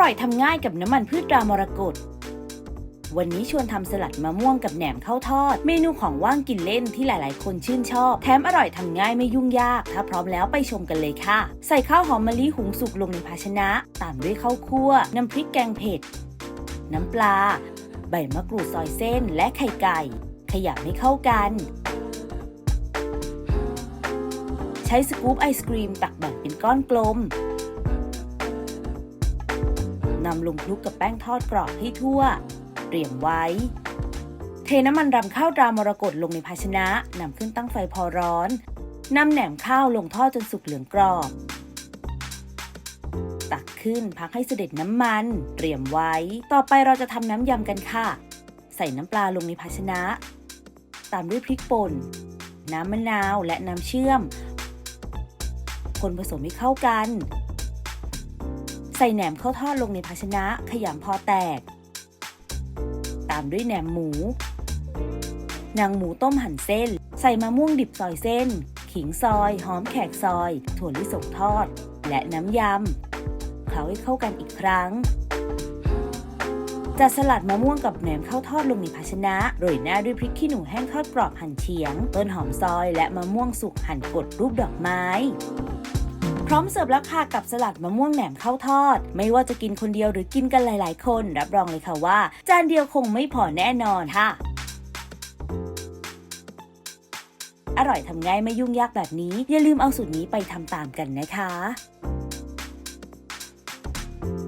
ร่อยทำง่ายกับน้ำมันพืชรามรกตวันนี้ชวนทำสลัดมะม่วงกับแหนมข้าวทอด เมนูของว่างกินเล่นที่หลายๆ คนชื่นชอบ แถมอร่อยทำง่ายไม่ยุ่งยาก ถ้าพร้อมแล้วไปชมกันเลยค่ะ ใส่ข้าวหอมมะลิหุงสุกลงในภาชนะ ตามด้วยข้าวคั่ว น้ำพริกแกงเผ็ด น้ำปลา ใบมะกรูดซอยเส้นและไข่ไก่ ขยำให้เข้ากัน ใช้สกู๊ปไอศกรีมตักแบ่งเป็นก้อนกลม นำลงคลุกกับแป้งทอดกรอบให้ทั่ว เตรียมไว้ เทน้ำมันรำข้าวรามรกตลงในภาชนะนำขึ้นตั้งไฟพอร้อนนำแหนมข้าวลงทอดจนสุกเหลืองกรอบ ตักขึ้นพักให้เสด็จน้ำมัน เตรียมไว้ ต่อไปเราจะทำน้ำยำกันค่ะ ใส่น้ำปลาลงในภาชนะ ตามด้วยพริกป่น น้ำมะนาวและน้ำเชื่อม คนผสมให้เข้ากัน ใส่แหนมข้าวทอดลงในภาชนะขยำพอแตก ตามด้วยแหนมหมู นางหมูต้มหั่นเส้น ใส่มะม่วงดิบซอยเส้น ขิงซอย หอมแขกซอย ถั่วลิสงทอด และน้ำยำ เคล้าให้เข้ากันอีกครั้งจัดสลัดมะม่วงกับแหนมข้าวทอดลงในภาชนะ โรยหน้าด้วยพริกขี้หนูแห้งทอดกรอบหั่นเฉียง ต้นหอมซอยและมะม่วงสุกหั่นกดรูปดอกไม้ พร้อมเสิร์ฟแล้วค่ะกับสลัดมะม่วงแหนมข้าวทอด ไม่ว่าจะกินคนเดียวหรือกินกันหลาย ๆ คน รับรองเลยค่ะว่า จานเดียวคงไม่พอแน่นอนค่ะอร่อยทำง่ายไม่ยุ่งยากแบบนี้ อย่าลืมเอาสูตรนี้ไปทำตามกันนะคะ